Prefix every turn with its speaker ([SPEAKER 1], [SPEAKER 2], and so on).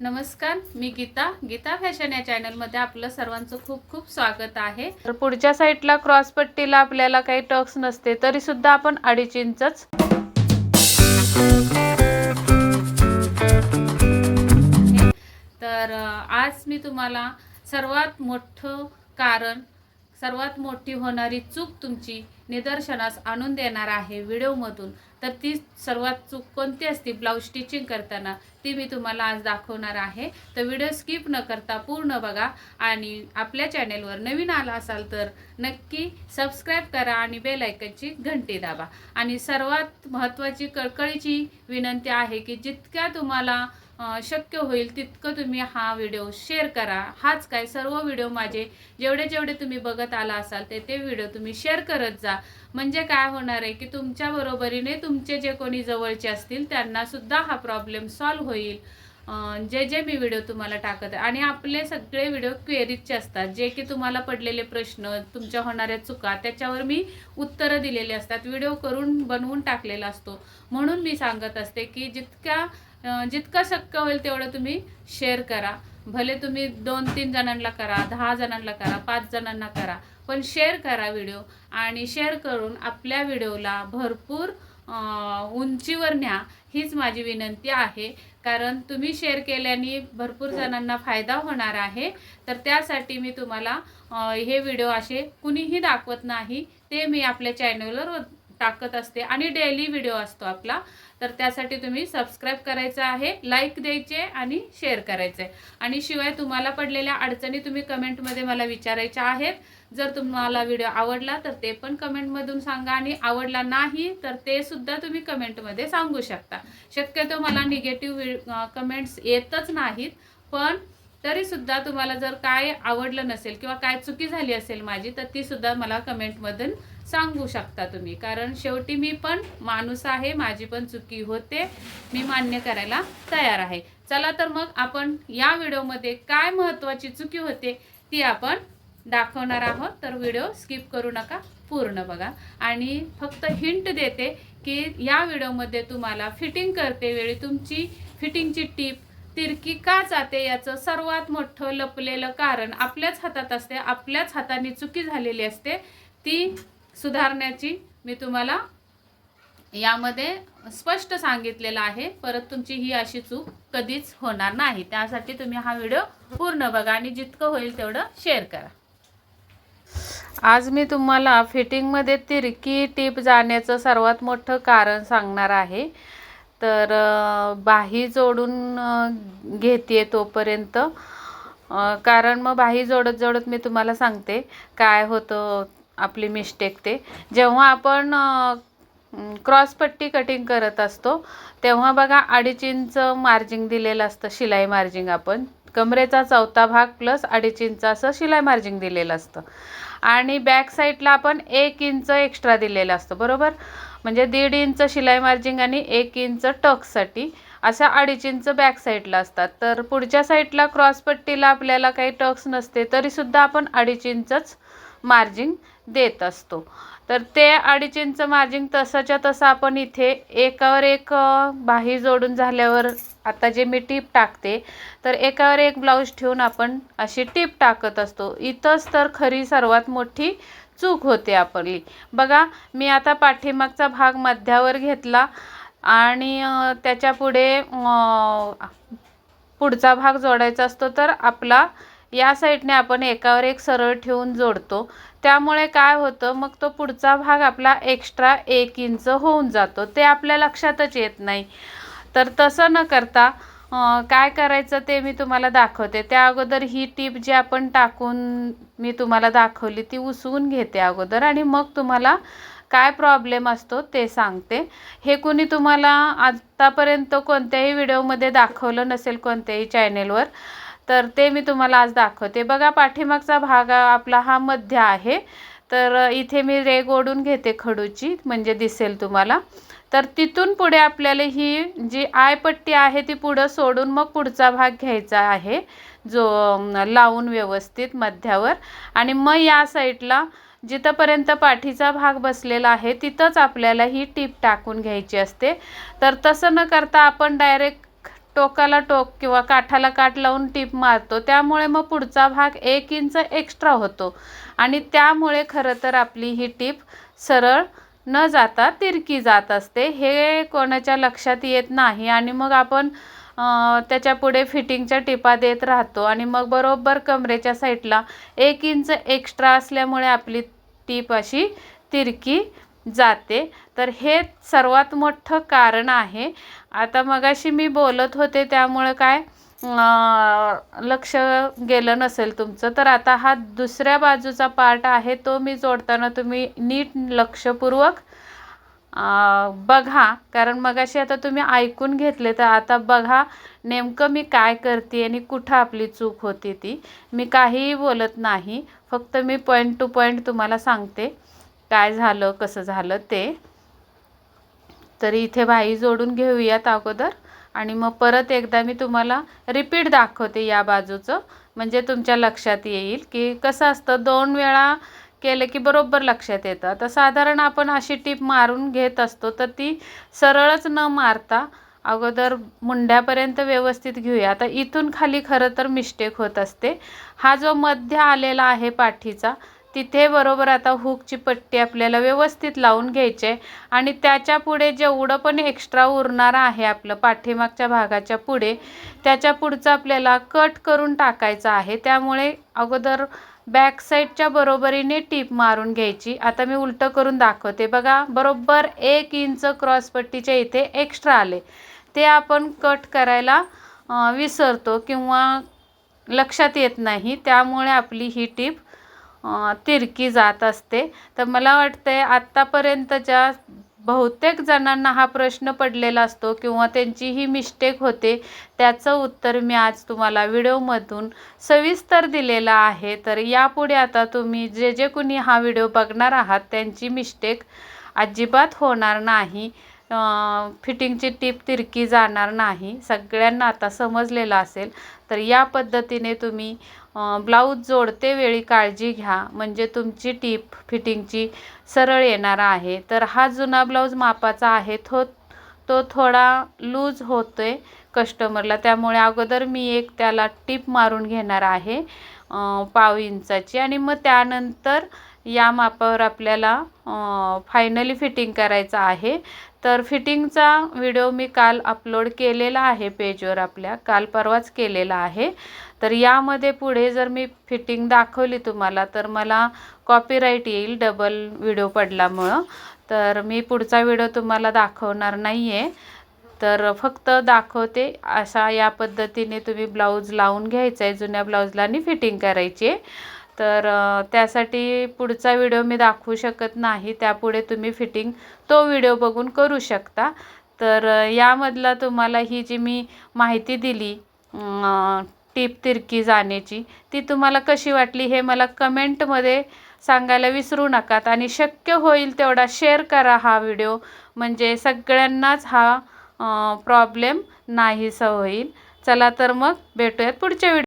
[SPEAKER 1] नमस्कार मी गीता. गीता फॅशन या चॅनलमध्ये आपलं सर्वांचं खूप खूप स्वागत आहे. तर पुढच्या साईडला क्रॉस पट्टीला आपल्याला काही टक्स नसते तरी सुद्धा आपण अडीच इंचच तर आज मी तुम्हाला सर्वात मोठं कारण सर्वात मोठी होणारी चूक तुमची निदर्शनास आणून देणार आहे व्हिडिओमधून. तर ती सर्वात चूक कोणती असते? ब्लाऊज स्टिचिंग करताना. ती मी तुम्हाला आज दाखवणार आहे. तर व्हिडिओ स्किप न करता पूर्ण बघा आणि आपल्या चॅनेलवर नवीन आला असाल तर नक्की सबस्क्राईब करा आणि बेलायकनची घंटी दाबा. आणि सर्वात महत्त्वाची कळकळीची विनंती आहे की जितक्या तुम्हाला शक्य होईल तितकं तुम्ही हा व्हिडिओ शेअर करा. हाच काय सर्व व्हिडिओ माझे जेवढे जेवढे तुम्ही बघत आला असाल ते ते व्हिडिओ तुम्ही शेअर करत जा. म्हणजे काय होणार आहे की तुमच्या बरोबरीने तुमचे जे कोणी जवळचे असतील त्यांनासुद्धा हा प्रॉब्लेम सॉल्व्ह होईल. जे जे मी व्हिडिओ तुम्हाला टाकत आहे. आणि आपले सगळे व्हिडिओ क्वेरीजचे असतात जे की तुम्हाला पडलेले प्रश्न तुमच्या होणाऱ्या चुका त्याच्यावर मी उत्तरं दिलेले असतात. व्हिडिओ करून बनवून टाकलेला असतो. म्हणून मी सांगत असते की जितक्या जितकं शक्य होईल तेवढं तुम्ही शेअर करा. भले तुम्ही दोन तीन जणांना करा दहा जणांना करा पाच जणांना करा पण शेअर करा व्हिडिओ आणि शेअर करून आपल्या व्हिडिओला भरपूर उंचीवर न्या. हीच माझी विनंती आहे. कारण तुम्ही शेअर केल्याने भरपूर जणांना फायदा होणार आहे. तर त्यासाठी मी तुम्हाला हे व्हिडिओ असे कुणीही दाखवत नाही ते मी आपल्या चॅनलवर टाकत असते आणि डेली व्हिडिओ असतो आपला तर त्यासाठी तुम्ही सबस्क्राईब करायचं आहे लाईक द्यायचे आणि शेअर करायचे. आणि शिवाय तुम्हाला पडलेल्या अडचणी तुम्ही कमेंटमध्ये मला विचारायच्या आहेत. जर तुम्हाला व्हिडिओ आवडला तर ते पण कमेंटमधून सांगा आणि आवडला नाही तर ते सुद्धा तुम्ही कमेंटमध्ये सांगू शकता. शक्यतो मला निगेटिव्ह कमेंट्स येतच नाहीत पण तरी सुद्धा तुम्हाला जर काय आवडलं नसेल किंवा काय चुकी झाली असेल माझी तर ती सुद्धा मला कमेंटमधून सांगू शकता तुम्ही. कारण शेवटी मी पण माणूस आहे माझी पण चुकी होते मी मान्य करायला तयार आहे. चला तर मग आपण या व्हिडिओमध्ये काय महत्त्वाची चुकी होते ती आपण दाखवणार आहोत. तर व्हिडिओ स्किप करू नका पूर्ण बघा. आणि फक्त हिंट देते की या व्हिडिओमध्ये तुम्हाला फिटिंग करते वेळी तुमची फिटिंगची टीप तिरकी का जाते याचं सर्वात मोठं लपलेलं कारण आपल्याच हातात असते आपल्याच हाताने चुकी झालेली असते ती सुधारण्याची मी तुम्हाला यामध्ये स्पष्ट सांगितलेलं आहे. परत तुमची ही अशी चूक कधीच होणार नाही. त्यासाठी तुम्ही हा व्हिडिओ पूर्ण बघा आणि जितकं होईल तेवढं शेअर करा. आज मी तुम्हाला फिटिंगमध्ये तिरकी टीप जाण्याचं सर्वात मोठं कारण सांगणार आहे. तर बाही जोडून घेते तोपर्यंत. कारण मग बाही जोडत जोडत मी तुम्हाला सांगते. काय होतं आपली मिस्टेक ते. जेव्हा आपण क्रॉस पट्टी कटिंग करत असतो तेव्हा बघा अडीच इंच मार्जिंग दिलेलं असतं शिलाई मार्जिंग आपण. कमरेचा चौथा भाग प्लस अडीच इंच असं शिलाई मार्जिंग दिलेलं असतं. आणि बॅक साईडला आपण एक इंच एक्स्ट्रा दिलेलं असतं बरोबर? म्हणजे दीड इंच शिलाई मार्जिंग आणि एक इंच टक्ससाठी अशा अडीच इंच बॅक साईडला असतात. तर पुढच्या साईडला क्रॉस पट्टीला आपल्याला काही टक्स नसते तरीसुद्धा आपण अडीच इंचच मार्जिंग देत असतो. तर ते अडीच इंच मार्जिंग तसंच्या तसं आपण इथे एकावर एक बाही जोडून झाल्यावर आता जे मी टीप टाकते तर एकावर एक ब्लाऊज ठेवून आपण अशी टीप टाकत असतो. इथंच तर खरी सर्वात मोठी चूक होते आपली. बघा मी आता पाठीमागचा भाग मध्यावर घेतला आणि त्याच्या पुढे पुढचा भाग जोडायचा असतो तर आपला या साईडने आपण एकावर एक सरळ ठेवून जोडतो. त्यामुळे काय होतं मग तो पुढचा भाग आपला एक्स्ट्रा एक इंच होऊन जातो. ते आपल्या लक्षातच येत नाही. तर तसं न करता काय करायचं ते मी तुम्हाला दाखवते. त्या अगोदर ही टीप जी आपण टाकून मी तुम्हाला दाखवली ती उसवून घेते अगोदर आणि मग तुम्हाला काय प्रॉब्लेम असतो ते सांगते. हे कुणी तुम्हाला आत्तापर्यंत कोणत्याही व्हिडिओमध्ये दाखवलं नसेल कोणत्याही चॅनेलवर तर ते मी तुम्हाला आज दाखवते. बघा पाठीमागचा भाग आपला हा मध्य आहे. तर इथे मी रेग ओढून घेते खडूची म्हणजे दिसेल तुम्हाला. तर तिथून पुढे आपल्याला ही जी आयपट्टी आहे ती पुढं सोडून मग पुढचा भाग घ्यायचा आहे जो लावून व्यवस्थित मध्यावर. आणि मग या साईडला जिथंपर्यंत पाठीचा भाग बसलेला आहे तिथंच आपल्याला ही टीप टाकून घ्यायची असते. तर तसं न करता आपण डायरेक्ट टोकाला टोक किंवा काठाला काठ लावून टीप मारतो. त्यामुळे मग पुढचा भाग एक इंच एक्स्ट्रा होतो. आणि त्यामुळे खरं तर आपली ही टीप सरळ न जाता तिरकी जात असते. हे कोणाच्या लक्षात येत नाही. आणि मग आपण त्याच्या पुढे फिटिंगच्या टिपा देत राहतो. आणि मग बरोबर कमरेच्या साईडला एक इंच एक्स्ट्रा असल्यामुळे आपली टीप अशी तिरकी जाते. तर हे सर्वात मोठं कारण आहे. आता मगाशी मी बोलत होते त्यामुळं काय लक्ष गेलं नसेल तुमचं. तर आता हा दुसऱ्या बाजूचा पार्ट आहे तो मी जोडताना तुम्ही नीट लक्षपूर्वक बघा. कारण मगाशी आता तुम्ही ऐकून घेतले तर आता बघा नेमकं मी काय करते आणि कुठं आपली चूक होती ती. मी काहीही बोलत नाही फक्त मी पॉईंट टू पॉईंट तुम्हाला सांगते. काय झालं कसं झालं ते. तर इथे भाई जोडून घेऊयात अगोदर. आणि मग परत एकदा मी तुम्हाला रिपीट दाखवते या बाजूचं. म्हणजे तुमच्या लक्षात येईल की कसं असतं दोन वेळा केलं की बरोबर लक्षात येतं. आता साधारण आपण अशी टीप मारून घेत असतो तर ती सरळच न मारता अगोदर मुंड्यापर्यंत व्यवस्थित घेऊया. आता इथून खाली खरं तर मिस्टेक होत असते. हा जो मध्य आलेला आहे पाठीचा तिथे बरोबर आता हुकची पट्टी आपल्याला व्यवस्थित लावून घ्यायची आहे. आणि त्याच्या पुढे जेवढं पण एक्स्ट्रा उरणार आहे आपलं पाठीमागच्या भागाच्या पुढे त्याच्या पुढचं आपल्याला कट करून टाकायचं आहे. त्यामुळे अगोदर बॅक साईडच्या बरोबरीने टीप मारून घ्यायची. आता मी उलटं करून दाखवते. बघा बरोबर एक इंच क्रॉसपट्टीच्या इथे एक्स्ट्रा आले. ते आपण कट करायला विसरतो किंवा लक्षात येत नाही. त्यामुळे आपली ही टीप तिरकी जात असते. तर मला वाटते आत्तापर्यंतच्या बहुतेक जणांना हा प्रश्न पडलेला असतो किंवा त्यांची ही मिस्टेक होते त्याचं उत्तर मी आज तुम्हाला व्हिडिओमधून सविस्तर दिलेलं आहे. तर यापुढे आता तुम्ही जे जे कुणी हा व्हिडिओ बघणार आहात त्यांची मिस्टेक अजिबात होणार नाही. फिटिंगची टीप तिरकी जाणार नाही. सगळ्यांना आता समजलेलं असेल. तर या पद्धतीने तुम्ही ब्लाऊज जोडते वेळी काळजी घ्या. म्हणजे तुमची टीप फिटिंगची सरळ येणार आहे. तर हा जुना ब्लाऊज मापाचा आहे. तो तो थोडा लूज होतोय कस्टमरला. त्यामुळे अगोदर मी एक त्याला टीप मारून घेणार आहे पाव इंचाची. आणि मग त्यानंतर या मापावर आपल्याला फायनली फिटिंग करायचं आहे. तर फिटिंगचा व्हिडिओ मी काल अपलोड केलेला आहे पेजवर आपल्या काल परवाच केलेला आहे. तर यामध्ये पुढे जर मी फिटिंग दाखवली तुम्हाला तर मला कॉपीराईट येईल डबल व्हिडिओ पडल्यामुळं. तर मी पुढचा व्हिडिओ तुम्हाला दाखवणार नाही आहे तर फक्त दाखवते अशा या पद्धतीने तुम्ही ब्लाऊज लावून घ्यायचा आहे जुन्या ब्लाऊजला आणि फिटिंग करायची आहे. तर त्यासाठी पुढचा व्हिडिओ मी दाखवू शकत नाही. त्यापुढे तुम्ही फिटिंग तो व्हिडिओ बघून करू शकता. तर यामधला तुम्हाला ही जी मी माहिती दिली टीप तिरकी जाण्याची ती तुम्हाला कशी वाटली हे मला कमेंटमध्ये सांगायला विसरू नकात. आणि शक्य होईल तेवढा शेअर करा हा व्हिडिओ. म्हणजे सगळ्यांनाच हा प्रॉब्लेम नाहीसा होईल. चला तर मग भेटूयात पुढच्या व्हिडिओ